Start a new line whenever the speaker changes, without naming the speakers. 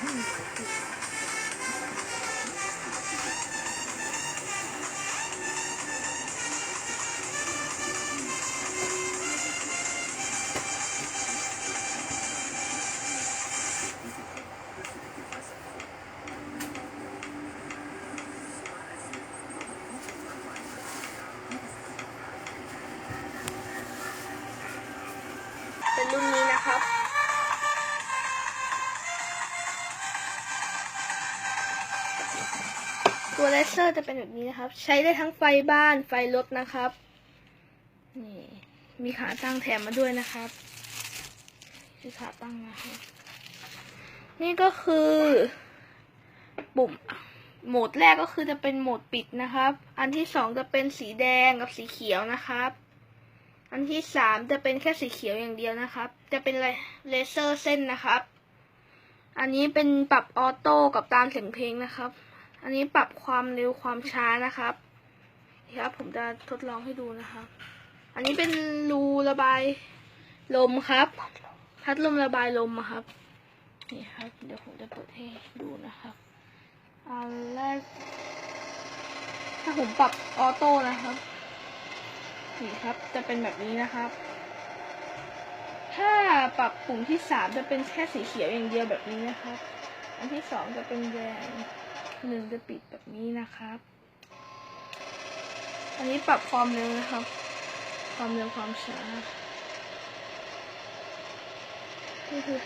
いいですね。 ตัวเลเซอร์จะเป็นแบบนี้นะครับ ใช้ได้ทั้งไฟบ้านไฟรถนะครับ นี่มีขาตั้งแถมมาด้วยนะครับคือขาตั้งนะครับ นี่ก็คือปุ่มโหมดแรกก็คือจะเป็นโหมดปิดนะครับ อันที่สองจะเป็นสีแดงกับสีเขียวนะครับ อันที่สามจะเป็นแค่สีเขียวอย่างเดียวนะครับ จะเป็นเลเซอร์เส้นนะครับ อันนี้เป็นปรับออโต้กับตามเสียงเพลงนะครับ อันนี้ปรับความเร็วความช้านะครับนี่ครับ ผมจะทดลองให้ดูนะครับ อันนี้เป็นรูระบายลมครับ พัดลมระบายลมครับ นี่ครับ เดี๋ยวผมจะเปิดให้ดูนะครับ อันแรก ถ้าผมปรับออโต้นะครับ นี่ครับ จะเป็นแบบนี้นะครับ ถ้าปรับปุ่มที่สามจะเป็นแค่สีเขียวอย่างเดียวแบบนี้นะครับ อันที่สองจะเป็นแดง หนึ่งจะปิดแบบนี้นะครับ อันนี้ปรับความเร็วนะครับ ความเร็วความช้านี่คือ